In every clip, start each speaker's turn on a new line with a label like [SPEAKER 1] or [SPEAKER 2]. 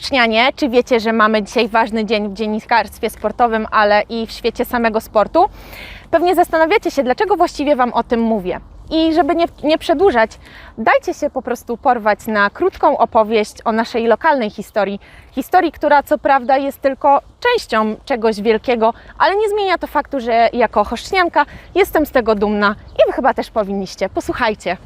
[SPEAKER 1] Choszcznianie, czy wiecie, że mamy dzisiaj ważny dzień w dziennikarstwie sportowym, ale i w świecie samego sportu? Pewnie zastanawiacie się, dlaczego właściwie Wam o tym mówię. I żeby nie, nie przedłużać, dajcie się po prostu porwać na krótką opowieść o naszej lokalnej historii. Historii, która co prawda jest tylko częścią czegoś wielkiego, ale nie zmienia to faktu, że jako choszcznianka jestem z tego dumna i Wy chyba też powinniście. Posłuchajcie.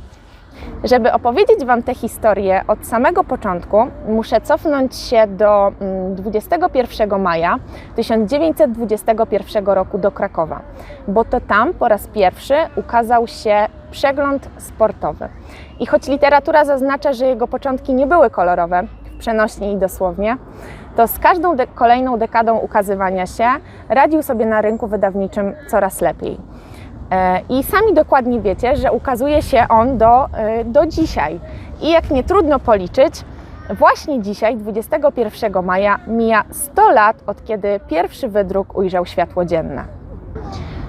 [SPEAKER 1] Żeby opowiedzieć Wam tę historię od samego początku, muszę cofnąć się do mm, 21 maja 1921 roku do Krakowa, bo to tam po raz pierwszy ukazał się przegląd sportowy. I choć literatura zaznacza, że jego początki nie były kolorowe, przenośnie i dosłownie, to z każdą de- kolejną dekadą ukazywania się radził sobie na rynku wydawniczym coraz lepiej. E, I sami dokładnie wiecie, że ukazuje się on do, e, do dzisiaj. I jak nie trudno policzyć, właśnie dzisiaj, 21 maja, mija 100 lat od kiedy pierwszy wydruk ujrzał światło dzienne.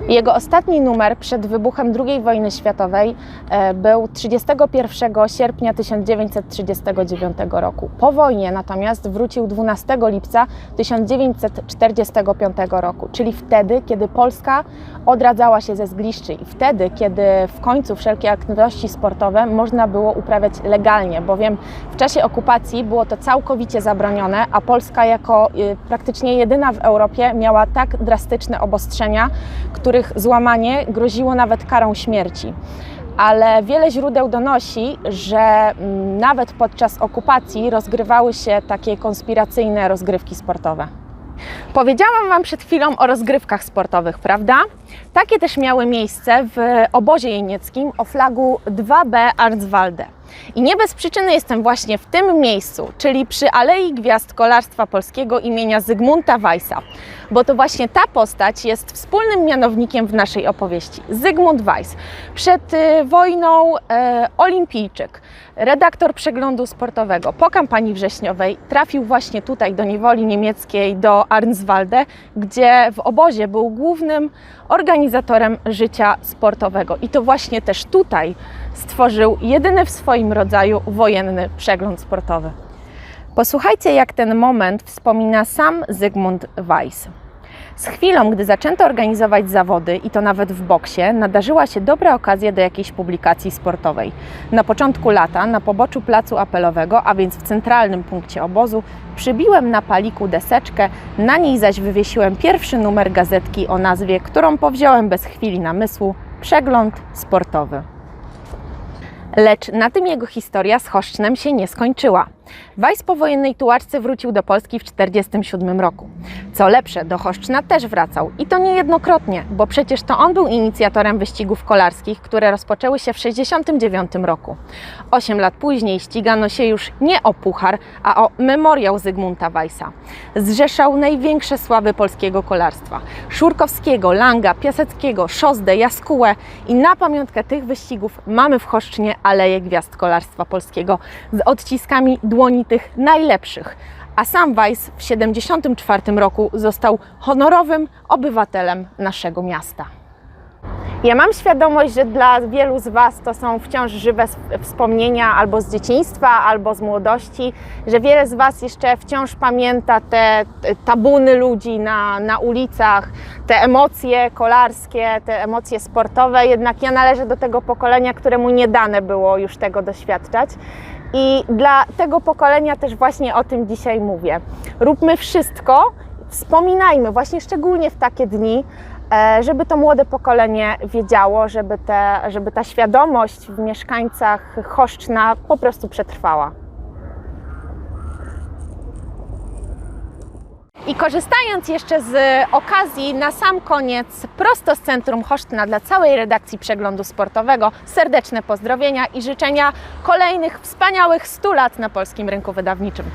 [SPEAKER 1] Jego ostatni numer przed wybuchem II wojny światowej e, był 31 sierpnia 1939 roku. Po wojnie natomiast wrócił 12 lipca 1945 roku, czyli wtedy, kiedy Polska odradzała się ze zgliszczy i wtedy, kiedy w końcu wszelkie aktywności sportowe można było uprawiać legalnie, bowiem w czasie okupacji było to całkowicie zabronione, a Polska jako y, praktycznie jedyna w Europie miała tak drastyczne obostrzenia, których złamanie groziło nawet karą śmierci. Ale wiele źródeł donosi, że mm, nawet podczas okupacji rozgrywały się takie konspiracyjne rozgrywki sportowe. Powiedziałam Wam przed chwilą o rozgrywkach sportowych, prawda? Takie też miały miejsce w obozie jenieckim o flagu 2B Arnswalde. I nie bez przyczyny jestem właśnie w tym miejscu, czyli przy Alei Gwiazd Kolarstwa Polskiego imienia Zygmunta Weissa, bo to właśnie ta postać jest wspólnym mianownikiem w naszej opowieści. Zygmunt Weiss, przed y, wojną e, olimpijczyk, redaktor przeglądu sportowego. Po kampanii wrześniowej trafił właśnie tutaj do niewoli niemieckiej, do Arnswalde, gdzie w obozie był głównym organizatorem życia sportowego. I to właśnie też tutaj stworzył jedyny w swoim rodzaju wojenny przegląd sportowy. Posłuchajcie, jak ten moment wspomina sam Zygmunt Weiss. Z chwilą, gdy zaczęto organizować zawody, i to nawet w boksie, nadarzyła się dobra okazja do jakiejś publikacji sportowej. Na początku lata, na poboczu placu apelowego, a więc w centralnym punkcie obozu, przybiłem na paliku deseczkę, na niej zaś wywiesiłem pierwszy numer gazetki o nazwie, którą powziąłem bez chwili namysłu Przegląd sportowy. Lecz na tym jego historia z Choszcznem się nie skończyła. Weiss po wojennej tułaczce wrócił do Polski w 1947 roku. Co lepsze, do Choszczna też wracał i to niejednokrotnie, bo przecież to on był inicjatorem wyścigów kolarskich, które rozpoczęły się w 1969 roku. Osiem lat później ścigano się już nie o puchar, a o memoriał Zygmunta Weissa. Zrzeszał największe sławy polskiego kolarstwa. Szurkowskiego, Langa, Piaseckiego, Szozdę, Jaskułę i na pamiątkę tych wyścigów mamy w Choszcznie Aleję Gwiazd Kolarstwa Polskiego z odciskami dłoni tych najlepszych. A sam Weiss w 1974 roku został honorowym obywatelem naszego miasta. Ja mam świadomość, że dla wielu z Was to są wciąż żywe wspomnienia albo z dzieciństwa, albo z młodości, że wiele z Was jeszcze wciąż pamięta te tabuny ludzi na, na ulicach, te emocje kolarskie, te emocje sportowe. Jednak ja należę do tego pokolenia, któremu nie dane było już tego doświadczać. I dla tego pokolenia też właśnie o tym dzisiaj mówię. Róbmy wszystko, wspominajmy właśnie szczególnie w takie dni, e, żeby to młode pokolenie wiedziało, żeby, te, żeby ta świadomość w mieszkańcach Choszczna po prostu przetrwała. I korzystając jeszcze z okazji, na sam koniec, prosto z centrum Chosztna dla całej redakcji przeglądu sportowego, serdeczne pozdrowienia i życzenia kolejnych wspaniałych 100 lat na polskim rynku wydawniczym.